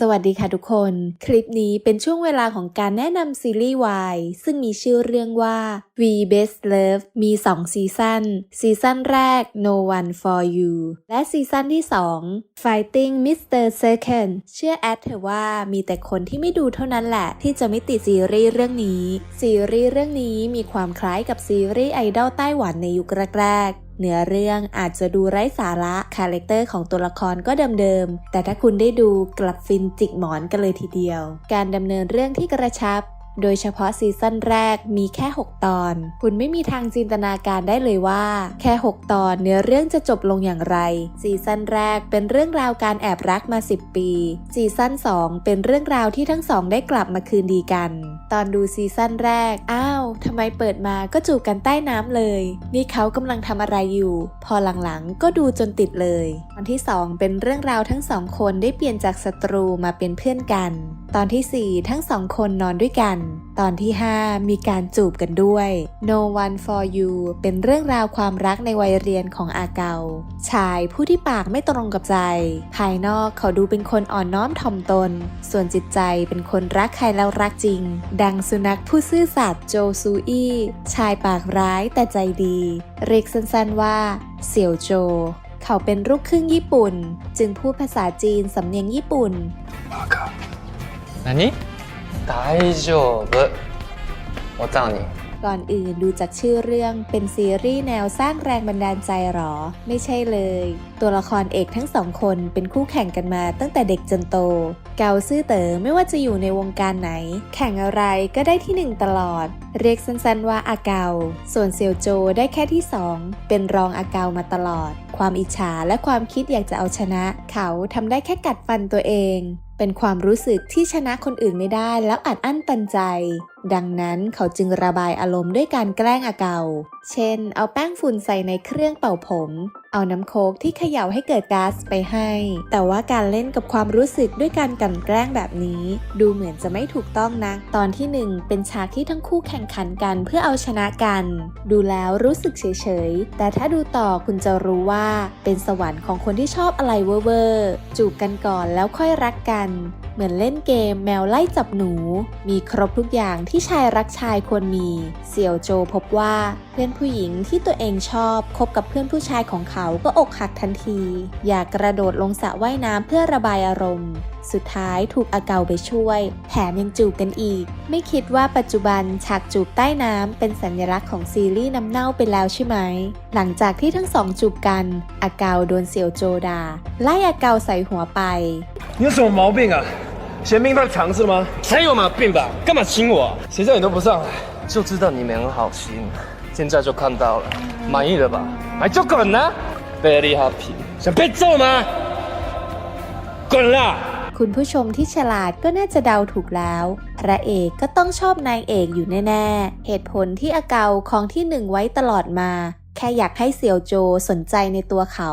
สวัสดีค่ะทุกคน คลิปนี้เป็นช่วงเวลาของการแนะนำซีรีส์วายซึ่งมีชื่อเรื่องว่า We Best Love มี 2 ซีซั่นซีซั่นแรก No One for You และซีซั่นที่ 2 Fighting Mr. Second เชื่อแอดเถอะว่ามีแต่คนที่ไม่ดูเท่านั้นแหละ ที่จะไม่ติดซีรีส์เรื่องนี้ ซีรีส์เรื่องนี้มีความคล้ายกับซีรีส์ไอดอลไต้หวันในยุคแรกๆ เนื้อเรื่องอาจจะดูไร้สาระคาแรคเตอร์ของตัวละครก็เดิมๆ แต่ถ้าคุณได้ดูกลับฟินจิกหมอนกันเลยทีเดียว การดำเนินเรื่องที่กระชับ โดยเฉพาะซีซั่นแรกมีแค่ 6 ตอน คุณไม่มีทางจินตนาการได้เลยว่า แค่ 6 ตอนเนื้อเรื่องจะจบลงอย่างไร ซีซั่นแรกเป็นเรื่องราวการแอบรักมา 10 ปี ซีซั่น 2 เป็นเรื่องราวที่ทั้งสองได้กลับมาคืนดีกัน ตอนดูซีซั่นแรก อ้าวทำไมเปิดมาก็จูบกันใต้น้ำเลย นี่เขากำลังทำอะไรอยู่ พอหลังๆ ก็ดูจนติดเลย ตอนที่ 2 เป็นเรื่องราวทั้งสองคนได้เปลี่ยนจากศัตรูมาเป็นเพื่อนกันตอนที่ 4 ทั้งสองคนนอนด้วยกัน ตอนที่ 5 มีการจูบกันด้วย No One for You เป็นเรื่องราวความรักในวัยเรียนของอาเกา ชายผู้ที่ปากไม่ตรงกับใจ ภายนอกเขาดูเป็นคนอ่อนน้อมถ่อมตน ส่วนจิตใจเป็นคนรักใครแล้วรักจริง ดังสุนัขผู้ซื่อสัตย์โจซูอี้ชายปากร้ายแต่ใจดี เรียกสั้นๆว่า เสี่ยวโจ เขาเป็นลูกครึ่งญี่ปุ่น จึงพูดภาษาจีนสำเนียงญี่ปุ่น 何？大丈夫。おたに ก่อนอื่นดูจากชื่อเรื่องเป็นซีรีส์แนวสร้างแรงบันดาลใจหรอ ไม่ใช่เลย ตัวละครเอกทั้งสองคนเป็นคู่แข่งกันมาตั้งแต่เด็กจนโต เกาซื่อเต๋อไม่ว่าจะอยู่ในวงการไหน แข่งอะไรก็ได้ที่หนึ่งตลอด เรียกสั้นๆว่าอาเกา ส่วนเซียวโจได้แค่ที่สองเป็นรองอาเกามาตลอด ความอิจฉาและความคิดอยากจะเอาชนะ เขาทำได้แค่กัดฟันตัวเอง เป็นความรู้สึกที่ชนะคนอื่นไม่ได้แล้วอัดอั้นตันใจ ดังนั้นเขาจึงระบายอารมณ์ด้วยการแกล้งอาเกา เช่น เอาแป้งฝุ่นใส่ในเครื่องเป่าผม เอาน้ำโคกที่เขย่าให้เกิดก๊าซไปให้ แต่ว่าการเล่นกับความรู้สึกด้วยการกันแกล้งแบบนี้ ดูเหมือนจะไม่ถูกต้องนะ ตอนที่หนึ่งเป็นฉากที่ทั้งคู่แข่งขันกันเพื่อเอาชนะกัน ดูแล้วรู้สึกเฉยๆ แต่ถ้าดูต่อคุณจะรู้ว่าเป็นสวรรค์ของคนที่ชอบอะไรเวอร์ๆจูบกันก่อนแล้วค่อยรักกันเหมือนเล่นเกมแมวไล่จับหนู มีครบทุกอย่างที่ชายรักชายควรมี เสี่ยวโจพบว่า พื่อนผู้หญิงที่ตัวเองชอบคบกับเพื่อนผู้ชายของเขาก็อกหักทันที อยากกระโดดลงสระว่ายน้ำเพื่อระบายอารมณ์ สุดท้ายถูกอาเกาไปช่วย แถมยังจูบกันอีก ไม่คิดว่าปัจจุบันฉากจูบใต้น้ำเป็นสัญลักษณ์ของซีรีส์น้ำเน่าไปแล้วใช่ไหม หลังจากที่ทั้งสองจูบกัน อาเกาโดนเสี่ยวโจดาไล่อาเกาใส่หัวไป 你有什么毛病啊？嫌命太长是吗？才有毛病吧干嘛亲我啊谁叫你都不上来？就知道你们很好心 现在就看到了满意了吧买就滚啊 very happy 想被揍吗滚啦 คุณผู้ชมที่ฉลาดก็น่าจะเดาถูกแล้ว พระเอกก็ต้องชอบนายเอกอยู่แน่ ๆ เหตุผลที่อาเกาของที่หนึ่งไว้ตลอดมา แค่อยากให้เสี่ยวโจสนใจในตัวเขา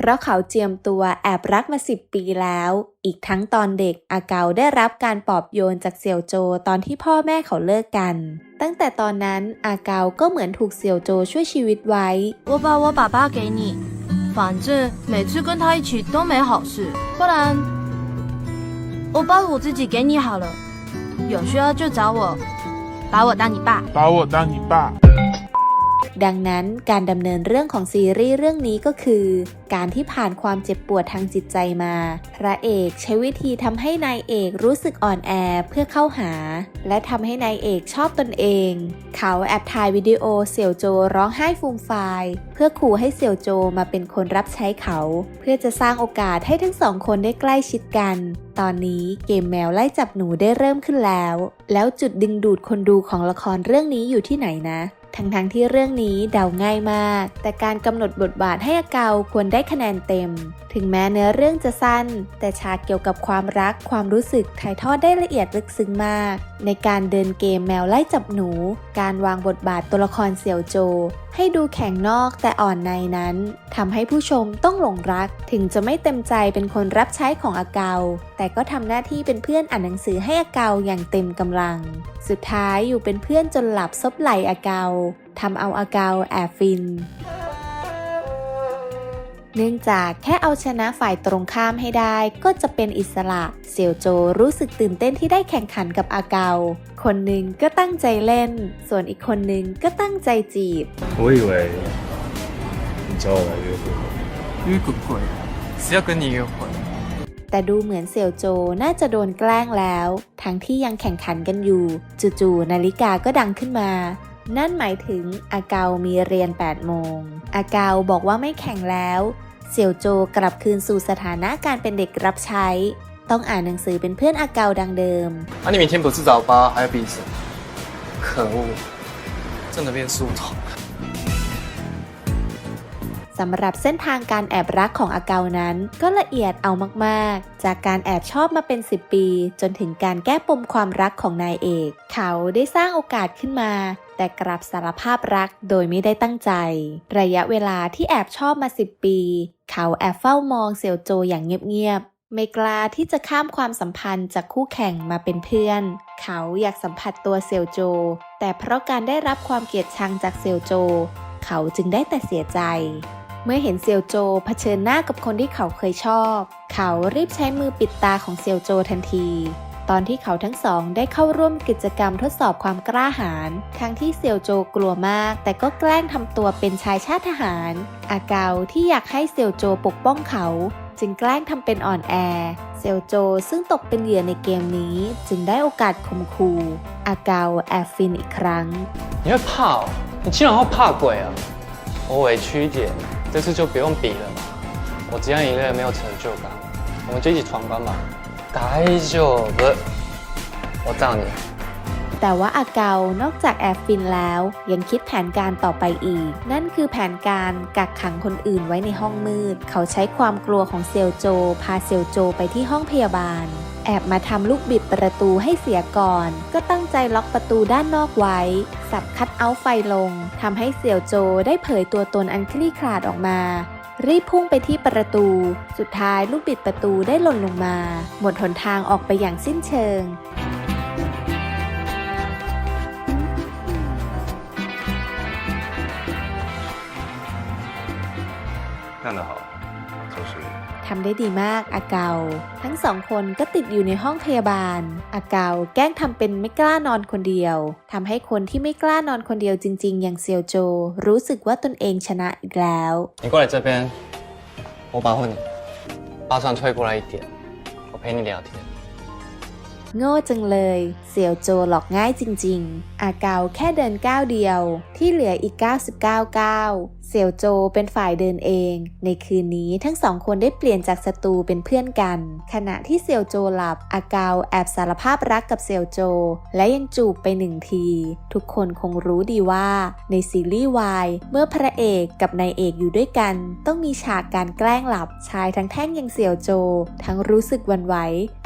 เพราะเขาเจียมตัวแอบรักมาสิบปีแล้ว อีกทั้งตอนเด็กอาเกาได้รับการปลอบโยนจากเสี่ยวโจตอนที่พ่อแม่เขาเลิกกัน ตั้งแต่ตอนนั้นอาเกาก็เหมือนถูกเสี่ยวโจช่วยชีวิตไว้ 我把我爸爸给你，反正每次跟他一起都没好事，不然我把我自己给你好了，有需要就找我，把我当你爸。把我当你爸。 ดังนั้นการดำเนินเรื่องของซีรีส์เรื่องนี้ก็คือ การที่ผ่านความเจ็บปวดทางจิตใจมา พระเอกใช้วิธีทำให้นายเอกรู้สึกอ่อนแอเพื่อเข้าหา และทำให้นายเอกชอบตนเอง เขาแอบถ่ายวิดีโอเสี่ยวโจร้องไห้ฟูมฟายเพื่อขู่ให้เสี่ยวโจมาเป็นคนรับใช้เขา เพื่อจะสร้างโอกาสให้ทั้งสองคนได้ใกล้ชิดกัน ตอนนี้เกมแมวไล่จับหนูได้เริ่มขึ้นแล้ว แล้วจุดดึงดูดคนดูของละครเรื่องนี้อยู่ที่ไหนนะ ทั้งๆทที่เรื่องนี้เดาง่ายมาก แต่การกำหนดบทบาทให้อาเกาควรได้คะแนนเต็ม ถึงแม้เนื้อเรื่องจะสั้น แต่ฉากเกี่ยวกับความรักความรู้สึกถ่ายทอดได้ละเอียดลึกซึ้งมาก ในการเดินเกมแมวไล่จับหนู การวางบทบาทตัวละครเสี่ยวโจ ให้ดูแข็งนอกแต่อ่อนในนั้นทำให้ผู้ชมต้องหลงรัก ถึงจะไม่เต็มใจเป็นคนรับใช้ของอาเกา แต่ก็ทำหน้าที่เป็นเพื่อนอ่านหนังสือให้อาเกาอย่างเต็มกำลัง สุดท้ายอยู่เป็นเพื่อนจนหลับซบไหลอาเกาทำเอาอาเกาแอบฟิน เนื่องจากแค่เอาชนะฝ่ายตรงข้ามให้ได้ก็จะเป็นอิสระ เสี่ยวโจรู้สึกตื่นเต้นที่ได้แข่งขันกับอาเกา คนหนึ่งก็ตั้งใจเล่น ส่วนอีกคนหนึ่งก็ตั้งใจจีบ 我以为你找我来约会。约个鬼！谁要跟你约会？ แต่ดูเหมือนเสี่ยวโจน่าจะโดนแกล้งแล้ว ทั้งที่ยังแข่งขันกันอยู่ จู่ๆนาฬิกาก็ดังขึ้นมา นั่นหมายถึงอาเกามีเรียน 8 โมง อาเกาบอกว่าไม่แข่งแล้ว เสี่ยวโจกลับคืนสู่สถานะการเป็นเด็กรับใช้ ต้องอ่านหนังสือเป็นเพื่อนอาเกาดังเดิม 啊，你明天不是早八还要比什么？可恶，真的变书童。 สำหรับเส้นทางการแอบรักของอาเกานั้น ก็ละเอียดเอามากๆ จากการแอบชอบมาเป็น 10 ปี จนถึงการแก้ปมความรักของนายเอก เขาได้สร้างโอกาสขึ้นมา แต่กลับสารภาพรักโดยไม่ได้ตั้งใจ ระยะเวลาที่แอบชอบมา 10 ปี เขาแอบเฝ้ามองเซียวโจอย่างเงียบๆไม่กล้าที่จะข้ามความสัมพันธ์จากคู่แข่งมาเป็นเพื่อน เขาอยากสัมผัสตัวเซียวโจ แต่เพราะการได้รับความเกลียดชังจากเซียวโจ เขาจึงได้แต่เสียใจ เมื่อเห็นเซียวโจเผชิญหน้ากับคนที่เขาเคยชอบ เขารีบใช้มือปิดตาของเซียวโจทันที ตอนที่เขาทั้งสองได้เข้าร่วมกิจกรรมทดสอบความกล้าหาญ ทั้งที่เซียวโจกลัวมาก แต่ก็แกล้งทำตัวเป็นชายชาติทหาร อาเกาที่อยากให้เซียวโจปกป้องเขา จึงแกล้งทำเป็นอ่อนแอ เซียวโจซึ่งตกเป็นเหยื่อในเกมนี้ จึงได้โอกาสข่มขู่อาเกาแอบฟินอีกครั้ง 你会怕哦？你竟然会怕鬼啊！我委屈一点， 这次就不用比了嘛。我只样一个人没有成就感，我们就一起闯关吧。大丈夫，我罩你。 แต่ว่าอาเกานอกจากแอบฟินแล้ว ยังคิดแผนการต่อไปอีก นั่นคือแผนการกักขังคนอื่นไว้ในห้องมืด เขาใช้ความกลัวของเซลโจ พาเซลโจไปที่ห้องพยาบาล แอบมาทำลูกบิดประตูให้เสียก่อน ก็ตั้งใจล็อกประตูด้านนอกไว้ สับคัดเอาท์ไฟลงทำให้เสี่ยวโจได้เผยตัวตนอันคลี่คลาดออกมา รีบพุ่งไปที่ประตู สุดท้ายลูกบิดประตูได้หล่นลงมา หมดหนทางออกไปอย่างสิ้นเชิง 干得好，周诗雨。 ทำได้ดีมากอาเกา ทั้งสองคนก็ติดอยู่ในห้องพยาบาล อาเกาแกล้งทำเป็นไม่กล้านอนคนเดียวทำให้คนที่ไม่กล้านอนคนเดียวจริง ๆ อย่างเซียวโจ รู้สึกว่าตนเองชนะอีกแล้ว 你过来这边，我保护你。把床推过来一点，我陪你聊天。 โง่จังเลย เสี่ยวโจหลอกง่ายจริง ๆ อาเกาแค่เดินก้าวเดียว ที่เหลืออีก 99ก้าวเสี่ยวโจเป็นฝ่ายเดินเอง ในคืนนี้ทั้งสองคนได้เปลี่ยนจากศัตรูเป็นเพื่อนกัน ขณะที่เสี่ยวโจหลับ อาเกาแอบสารภาพรักกับเสี่ยวโจ และยังจูบไปหนึ่งที ทุกคนคงรู้ดีว่า ในซีรีส์วายเมื่อพระเอกกับนายเอกอยู่ด้วยกัน ต้องมีฉากการแกล้งหลับชายทั้งแท่งยังเสี่ยวโจ ทั้งรู้สึกวันไหว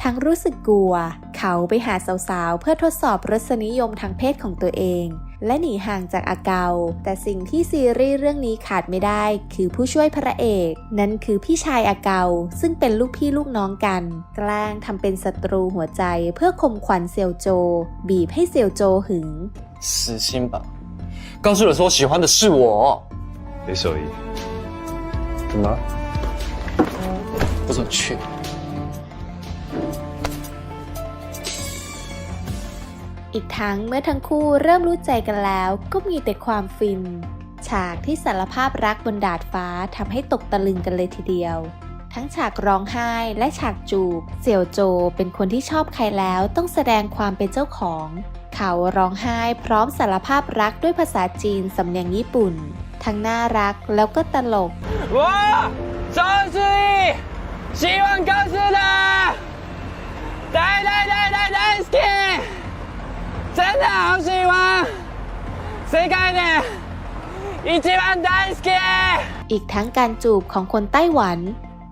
ทั้งรู้สึกกลัวเขาไปหาสาวๆ เพื่อทดสอบรสนิยมทางเพศของตัวเอง และหนีห่างจากอาเกา แต่สิ่งที่ซีรีส์เรื่องนี้ขาดไม่ได้ คือผู้ช่วยพระเอก นั่นคือพี่ชายอาเกา ซึ่งเป็นลูกพี่ลูกน้องกัน แกล้งทำเป็นศัตรูหัวใจเพื่อข่มขวัญเซียวโจ บีบให้เซียวโจหึง 死心吧！告诉了说喜欢的是我，没手艺。怎么了？不准去。 อีกทั้งเมื่อทั้งคู่เริ่มรู้ใจกันแล้ว ก็มีแต่ความฟิน ฉากที่สารภาพรักบนดาดฟ้าทำให้ตกตะลึงกันเลยทีเดียว ทั้งฉากร้องไห้และฉากจูบ เสี่ยวโจเป็นคนที่ชอบใครแล้วต้องแสดงความเป็นเจ้าของ เขาร้องไห้พร้อมสารภาพรักด้วยภาษาจีนสำเนียงญี่ปุ่น ทั้งน่ารักแล้วก็ตลก 我周志毅希望告诉他，大大大大大好き， 真的好喜欢，世界で一番大好き。 อีกทั้งการจูบของคนไต้หวัน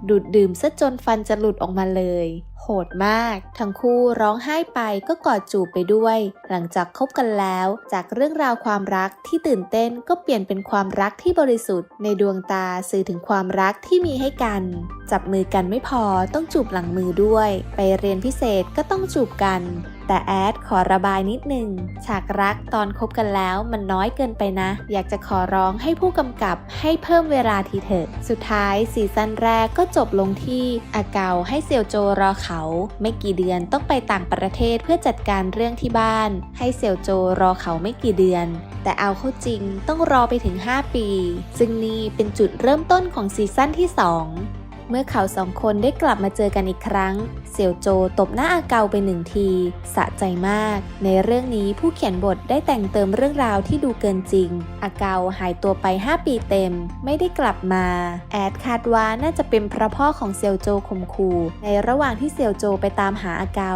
ดูดดื่มซะจนฟันจะหลุดออกมาเลย โหดมาก ทั้งคู่ร้องไห้ไปก็กอดจูบไปด้วย หลังจากคบกันแล้ว จากเรื่องราวความรักที่ตื่นเต้นก็เปลี่ยนเป็นความรักที่บริสุทธิ์ ในดวงตาสื่อถึงความรักที่มีให้กัน จับมือกันไม่พอต้องจูบหลังมือด้วย ไปเรียนพิเศษก็ต้องจูบกัน แต่แอดขอระบายนิดหนึ่งฉากรักตอนคบกันแล้วมันน้อยเกินไปนะ อยากจะขอร้องให้ผู้กำกับให้เพิ่มเวลาทีเถอะ สุดท้ายซีซั่นแรกก็จบลงที่อาเกาให้เซียวโจรอเขา ไม่กี่เดือนต้องไปต่างประเทศเพื่อจัดการเรื่องที่บ้าน ให้เซียวโจรอเขาไม่กี่เดือน แต่เอาเข้าจริงต้องรอไปถึง 5 ปี ซึ่งนี่เป็นจุดเริ่มต้นของซีซั่นที่ 2 เมื่อเขาสองคนได้กลับมาเจอกันอีกครั้ง เสี่ยวโจตบหน้าอาเกาไปหนึ่งทีสะใจมาก ในเรื่องนี้ผู้เขียนบทได้แต่งเติมเรื่องราวที่ดูเกินจริง อาเกาหายตัวไป 5 ปีเต็ม ไม่ได้กลับมา แอดคาดว่าน่าจะเป็นเพราะพ่อของเสี่ยวโจข่มขู่ในระหว่างที่เสี่ยวโจไปตามหาอาเกา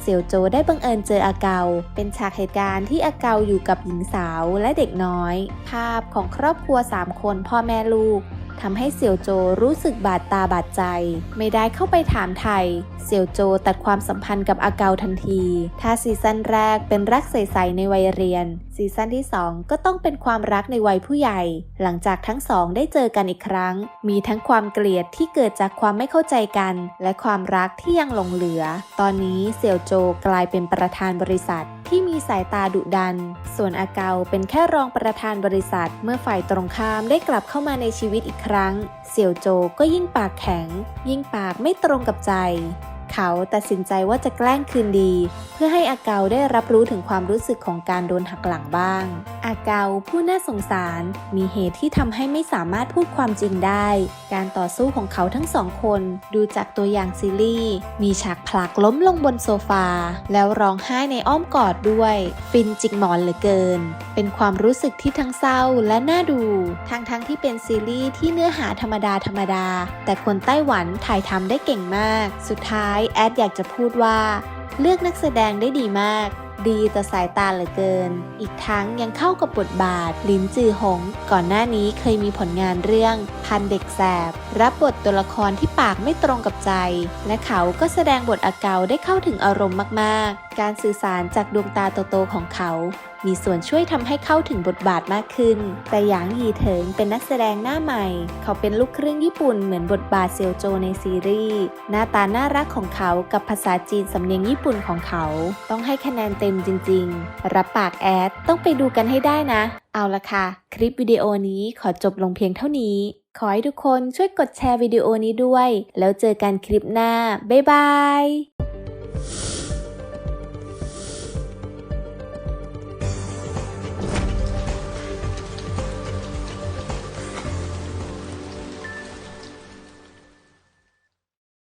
เสี่ยวโจได้บังเอิญเจออาเกา เป็นฉากเหตุการณ์ที่อาเกาอยู่กับหญิงสาวและเด็กน้อย ภาพของครอบครัว 3 คนพ่อแม่ลูก ทำให้เสี่ยวโจรู้สึกบาดตาบาดใจ ไม่ได้เข้าไปถามไทย เสี่ยวโจตัดความสัมพันธ์กับอาเกาทันที ถ้าซีซั่นแรกเป็นรักใสๆในวัยเรียน ซีซั่นที่ 2 ก็ต้องเป็นความรักในวัยผู้ใหญ่ หลังจากทั้งสองได้เจอกันอีกครั้ง มีทั้งความเกลียดที่เกิดจากความไม่เข้าใจกัน และความรักที่ยังหลงเหลือ ตอนนี้เสี่ยวโจกลายเป็นประธานบริษัทที่มีสายตาดุดัน ส่วนอาเกาเป็นแค่รองประธานบริษัท เมื่อฝ่ายตรงข้ามได้กลับเข้ามาในชีวิตอีกครั้ง เสี่ยวโจก็ยิ่งปากแข็ง ยิ่งปากไม่ตรงกับใจ เขาตัดสินใจว่าจะแกล้งคืนดี เพื่อให้อาเกาได้รับรู้ถึงความรู้สึกของการโดนหักหลังบ้าง อาเกาผู้น่าสงสารมีเหตุที่ทำให้ไม่สามารถพูดความจริงได้ การต่อสู้ของเขาทั้งสองคนดูจากตัวอย่างซีรีส์มีฉากผลักล้มลงบนโซฟา แล้วร้องไห้ในอ้อมกอดด้วย ฟินจิกหมอนเหลือเกิน เป็นความรู้สึกที่ทั้งเศร้าและน่าดู ทั้งทั้งที่เป็นซีรีส์ที่เนื้อหาธรรมดาธรรมดา แต่คนไต้หวันถ่ายทำได้เก่งมาก สุดท้ายแอดอยากจะพูดว่า เลือกนักแสดงได้ดีมาก ดีต่อสายตาเหลือเกิน อีกทั้งยังเข้ากับบทบาท ลินจือหง ก่อนหน้านี้เคยมีผลงานเรื่อง พันเด็กแสบ รับบทตัวละครที่ปากไม่ตรงกับใจ และเขาก็แสดงบทอาเกาได้เข้าถึงอารมณ์มาก ๆ การสื่อสารจากดวงตาโตๆของเขา มีส่วนช่วยทำให้เข้าถึงบทบาทมากขึ้น แต่หยางหยีเถิงเป็นนักแสดงหน้าใหม่ เขาเป็นลูกครึ่งญี่ปุ่นเหมือนบทบาทเซียวโจในซีรีส์ หน้าตาน่ารักของเขากับภาษาจีนสำเนียงญี่ปุ่นของเขา ต้องให้คะแนนเต็มจริง ๆ รับปากแอด ต้องไปดูกันให้ได้นะ เอาละค่ะ คลิปวิดีโอนี้ขอจบลงเพียงเท่านี้ ขอให้ทุกคนช่วยกดแชร์วิดีโอนี้ด้วย แล้วเจอกันคลิปหน้า บ๊ายบาย